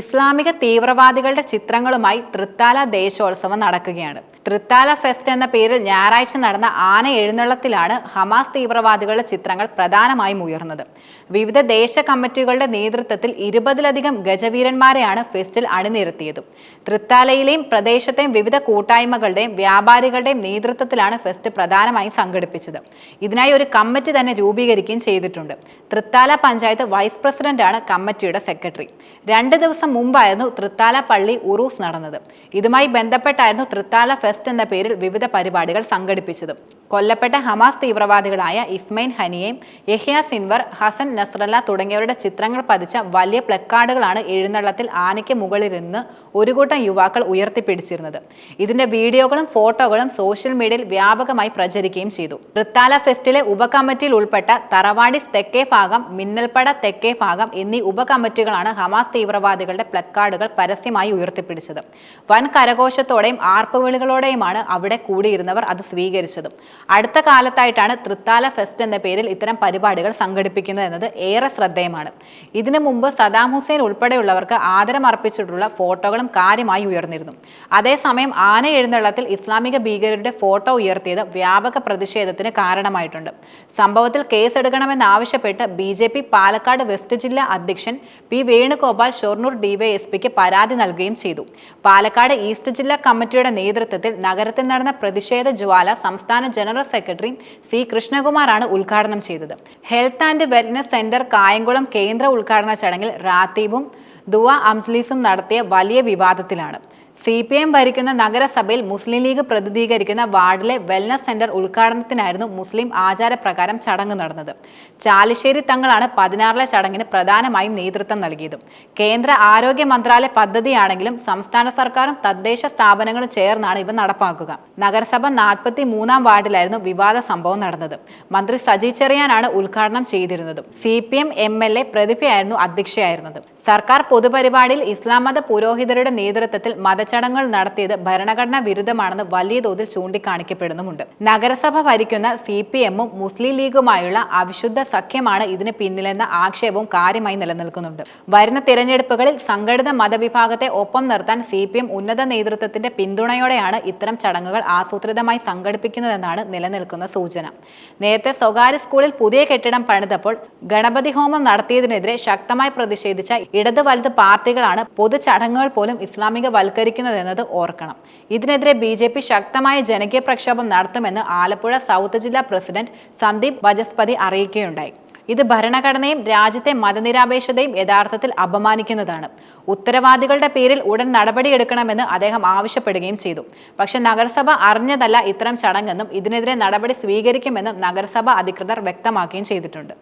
ഇസ്ലാമിക തീവ്രവാദികളുടെ ചിത്രങ്ങളുമായി തൃത്താല ദേശോത്സവം നടക്കുകയാണ്. തൃത്താല ഫെസ്റ്റ് എന്ന പേരിൽ ഞായറാഴ്ച നടന്ന ആന എഴുന്നള്ളത്തിലാണ് ഹമാസ് തീവ്രവാദികളുടെ ചിത്രങ്ങൾ പ്രധാനമായും ഉയർന്നത്. വിവിധ ദേശ കമ്മിറ്റികളുടെ നേതൃത്വത്തിൽ ഇരുപതിലധികം ഗജവീരന്മാരെയാണ് ഫെസ്റ്റിൽ അണിനിരത്തിയത്. തൃത്താലയിലെയും പ്രദേശത്തെയും വിവിധ കൂട്ടായ്മകളുടെയും വ്യാപാരികളുടെയും നേതൃത്വത്തിലാണ് ഫെസ്റ്റ് പ്രധാനമായും സംഘടിപ്പിച്ചത്. ഇതിനായി ഒരു കമ്മിറ്റി തന്നെ രൂപീകരിക്കുകയും ചെയ്തിട്ടുണ്ട്. തൃത്താല പഞ്ചായത്ത് വൈസ് പ്രസിഡന്റാണ് കമ്മിറ്റിയുടെ സെക്രട്ടറി. രണ്ട് ദിവസം മുമ്പായിരുന്നു തൃത്താല പള്ളി ഉറൂസ് നടന്നത്. ഇതുമായി ബന്ധപ്പെട്ടായിരുന്നു തൃത്താല ഫെസ്റ്റ് എന്ന പേരിൽ വിവിധ പരിപാടികൾ സംഘടിപ്പിച്ചത്. കൊല്ലപ്പെട്ട ഹമാസ് തീവ്രവാദികളായ ഇസ്മൈൻ ഹനിയയും യഹ്യ സിൻവർ ഹസൻ നസ്രല്ല തുടങ്ങിയവരുടെ ചിത്രങ്ങൾ പതിച്ച വലിയ പ്ലക്കാർഡുകളാണ് എഴുന്നള്ളത്തിൽ ആനയ്ക്ക് മുകളിൽ നിന്ന് ഒരു കൂട്ടം യുവാക്കൾ ഉയർത്തിപ്പിടിച്ചിരുന്നത്. ഇതിന്റെ വീഡിയോകളും ഫോട്ടോകളും സോഷ്യൽ മീഡിയയിൽ വ്യാപകമായി പ്രചരിക്കുകയും ചെയ്തു. തൃത്താല ഫെസ്റ്റിലെ ഉപകമ്മിറ്റിയിൽ ഉൾപ്പെട്ട തറവാടി തെക്കേ ഭാഗം മിന്നൽപ്പട തെക്കേ ഭാഗം എന്നീ ഉപകമ്മിറ്റികളാണ് ഹമാസ് തീവ്രവാദികളുടെ പ്ലക്കാർഡുകൾ പരസ്യമായി ഉയർത്തിപ്പിടിച്ചത്. വൻ കരഘോഷത്തോടെയും ആർപ്പുവിളികളോടെയുമാണ് അവിടെ കൂടിയിരുന്നവർ അത് സ്വീകരിച്ചതും. അടുത്ത കാലത്തായിട്ടാണ് തൃത്താല ഫെസ്റ്റ് എന്ന പേരിൽ ഇത്തരം പരിപാടികൾ സംഘടിപ്പിക്കുന്നത് എന്നത് ഏറെ ശ്രദ്ധേയമാണ്. ഇതിനു മുമ്പ് സദാം ഹുസൈൻ ഉൾപ്പെടെയുള്ളവർക്ക് ആദരം അർപ്പിച്ചിട്ടുള്ള ഫോട്ടോകളും കാര്യമായി ഉയർന്നിരുന്നു. അതേസമയം ആന എഴുന്നള്ളത്തിൽ ഇസ്ലാമിക ഭീകരരുടെ ഫോട്ടോ ഉയർത്തിയത് വ്യാപക പ്രതിഷേധത്തിന് കാരണമായിട്ടുണ്ട്. സംഭവത്തിൽ കേസെടുക്കണമെന്നാവശ്യപ്പെട്ട് B J P Palakkad west ജില്ലാ അധ്യക്ഷൻ പി വേണുഗോപാൽ ഷൊർണൂർ ഡിവൈഎസ്പിക്ക് പരാതി നൽകുകയും ചെയ്തു. പാലക്കാട് ഈസ്റ്റ് ജില്ലാ കമ്മിറ്റിയുടെ നേതൃത്വത്തിൽ നഗരത്തിൽ നടന്ന പ്രതിഷേധ ജ്വാല സംസ്ഥാന ജനറൽ സെക്രട്ടറി സി കൃഷ്ണകുമാറാണ് ഉദ്ഘാടനം ചെയ്തത്. Health and wellness centre Kayamkulam കേന്ദ്ര ഉദ്ഘാടന ചടങ്ങിൽ റാത്തീബും ദുവ അംജ്ലീസും നടത്തിയ വലിയ വിവാദത്തിലാണ്. സി പി എം ഭരിക്കുന്ന നഗരസഭയിൽ മുസ്ലിം ലീഗ് പ്രതിനിധീകരിക്കുന്ന വാർഡിലെ വെൽനസ് സെന്റർ ഉദ്ഘാടനത്തിനായിരുന്നു മുസ്ലിം ആചാരപ്രകാരം ചടങ്ങ് നടന്നത്. ചാലിശ്ശേരി തങ്ങളാണ് പതിനാറിലെ ചടങ്ങിന് പ്രധാനമായും നേതൃത്വം നൽകിയത്. കേന്ദ്ര ആരോഗ്യ മന്ത്രാലയ പദ്ധതിയാണെങ്കിലും സംസ്ഥാന സർക്കാരും തദ്ദേശ സ്ഥാപനങ്ങളും ചേർന്നാണ് ഇവ നടപ്പാക്കുക. നഗരസഭ നാൽപ്പത്തി മൂന്നാം വാർഡിലായിരുന്നു വിവാദ സംഭവം നടന്നത്. മന്ത്രി സജി ചെറിയാനാണ് ഉദ്ഘാടനം ചെയ്തിരുന്നത്. C P M M L A പ്രതിഭയായിരുന്നു അധ്യക്ഷയായിരുന്നത്. സർക്കാർ പൊതുപരിപാടിയിൽ ഇസ്ലാം മത പുരോഹിതരുടെ നേതൃത്വത്തിൽ മതചടങ്ങുകൾ നടത്തിയത് ഭരണഘടനാ വിരുദ്ധമാണെന്ന് വലിയ തോതിൽ ചൂണ്ടിക്കാണിക്കപ്പെടുന്നുമുണ്ട്. നഗരസഭ ഭരിക്കുന്ന സി പി എമ്മും മുസ്ലിം ലീഗുമായുള്ള അവിശുദ്ധ സഖ്യമാണ് ഇതിന് പിന്നിലെന്ന ആക്ഷേപവും കാര്യമായി നിലനിൽക്കുന്നുണ്ട്. വരുന്ന തിരഞ്ഞെടുപ്പുകളിൽ സംഘടിത മതവിഭാഗത്തെ ഒപ്പം നിർത്താൻ സി പി എം ഉന്നത നേതൃത്വത്തിന്റെ പിന്തുണയോടെയാണ് ഇത്തരം ചടങ്ങുകൾ ആസൂത്രിതമായി സംഘടിപ്പിക്കുന്നതെന്നാണ് നിലനിൽക്കുന്ന സൂചന. നേരത്തെ സ്വകാര്യ സ്കൂളിൽ പുതിയ കെട്ടിടം പണിതപ്പോൾ ഗണപതി ഹോമം നടത്തിയതിനെതിരെ ശക്തമായി പ്രതിഷേധിച്ച ഇടത് വലത് പാർട്ടികളാണ് പൊതു ചടങ്ങുകൾ പോലും ഇസ്ലാമിക വൽക്കരിക്കുന്നതെന്നത് ഓർക്കണം. ഇതിനെതിരെ ബി ജെ പി ശക്തമായ ജനകീയ പ്രക്ഷോഭം നടത്തുമെന്ന് ആലപ്പുഴ സൗത്ത് ജില്ലാ പ്രസിഡന്റ് സന്ദീപ് വജസ്പതി അറിയിക്കുകയുണ്ടായി. ഇത് ഭരണഘടനയും രാജ്യത്തെ മതനിരാപേക്ഷതയും യഥാർത്ഥത്തിൽ അപമാനിക്കുന്നതാണ്. ഉത്തരവാദികളുടെ പേരിൽ ഉടൻ നടപടിയെടുക്കണമെന്ന് അദ്ദേഹം ആവശ്യപ്പെടുകയും ചെയ്തു. പക്ഷേ നഗരസഭ അറിഞ്ഞതല്ല ഇത്തരം ചടങ്ങെന്നും ഇതിനെതിരെ നടപടി സ്വീകരിക്കുമെന്നും നഗരസഭ അധികൃതർ വ്യക്തമാക്കുകയും ചെയ്തിട്ടുണ്ട്.